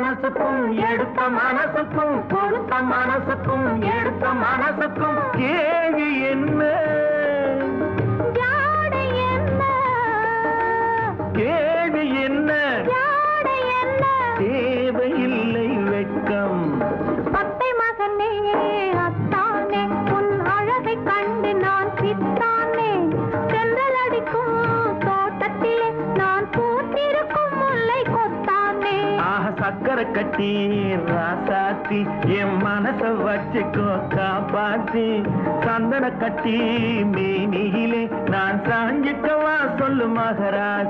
மனசுக்கும் எடுத்த மனசுக்கும் கொடுத்த மனசுக்கும் எடுத்த மனசுக்கும் ஏ சக்கரை கட்டி ராசாத்தி என் மனச வச்சுக்கோ காப்பாத்தி சந்தன கட்டி மேனியிலே நான் சாஞ்சிக்கவா சொல்லு மகராஜ்